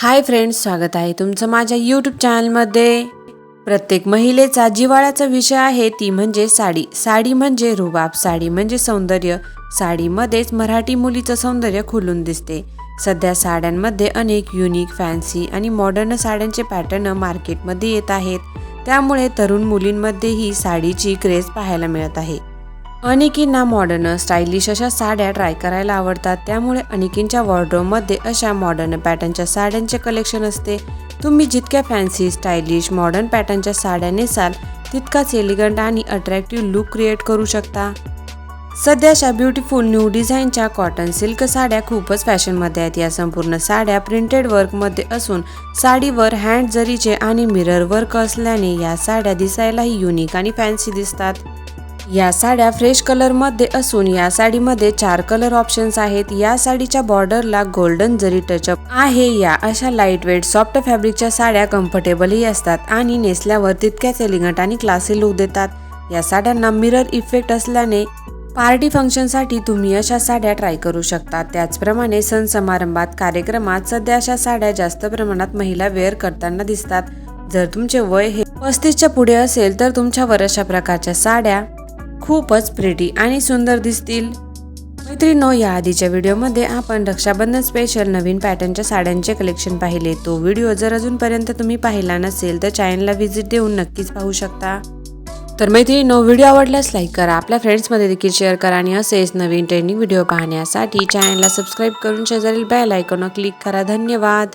Hi friends स्वागत आहे तुमचं माझ्या यूट्यूब चॅनलमध्ये प्रत्येक महिलेचा जिव्हाळ्याचा विषय आहे ती म्हणजे साडी. साडी म्हणजे रुबाब साडी म्हणजे सौंदर्य. साडीमध्येच मराठी मुलीचं सौंदर्य खुलून दिसते. सध्या साड्यांमध्ये अनेक युनिक फॅन्सी आणि मॉडर्न साड्यांचे पॅटर्न मार्केटमध्ये येत आहेत. त्यामुळे तरुण मुलींमध्येही साडीची क्रेज पाहायला मिळत आहे. अनेकींना मॉडर्न स्टायलिश अशा साड्या ट्राय करायला आवडतात. त्यामुळे अनेकींच्या वॉर्ड्रोबमध्ये अशा मॉडर्न पॅटर्नच्या साड्यांचे कलेक्शन असते. तुम्ही जितक्या फॅन्सी स्टायलिश मॉडर्न पॅटर्नच्या साड्या नेसाल तितकाच एलिगंट आणि अट्रॅक्टिव्ह लुक क्रिएट करू शकता. सध्याच्या ब्युटिफुल न्यू डिझाईनच्या कॉटन सिल्क साड्या खूपच फॅशनमध्ये आहेत. या संपूर्ण साड्या प्रिंटेड वर्कमध्ये असून साडीवर हँड जरीचे आणि मिरर वर्क असल्याने या साड्या दिसायलाही युनिक आणि फॅन्सी दिसतात. या साड्या फ्रेश कलरमध्ये असून या साडीमध्ये चार कलर ऑप्शन्स आहेत. या साडीच्या बॉर्डरला गोल्डन जरी टचअप आहे या अशा लाइट वेट सॉफ्ट फॅब्रिकच्या साड्या कम्फर्टेबलही असतात आणि नेसल्यावर तितक्याच एलिगंट आणि क्लासी लुक देतात. या साड्यांना मिरर इफेक्ट असल्याने पार्टी फंक्शनसाठी तुम्ही अशा साड्या ट्राय करू शकता. त्याचप्रमाणे सण समारंभात कार्यक्रमात सध्या अशा साड्या जास्त प्रमाणात महिला वेअर करताना दिसतात. जर तुमचे वय हे पस्तीसच्या पुढे असेल तर तुमच्यावर अशा प्रकारच्या साड्या खूपच प्रिटी आणि सुंदर दिसतील. मैत्रिणो या आधीच्या व्हिडिओमध्ये आपण रक्षाबंधन स्पेशल नवीन पॅटर्नच्या साड्यांचे कलेक्शन पाहिले. तो व्हिडिओ जर अजूनपर्यंत तुम्ही पाहिला नसेल तर चॅनलला व्हिजिट देऊन नक्कीच पाहू शकता. तर मैत्रिणीनो व्हिडिओ आवडल्यास लाईक करा. आपल्या फ्रेंड्समध्ये देखील शेअर करा आणि असेच नवीन ट्रेंडिंग व्हिडिओ पाहण्यासाठी चॅनलला सबस्क्राईब करून शेजारील बेल आयकॉनवर क्लिक करा. धन्यवाद!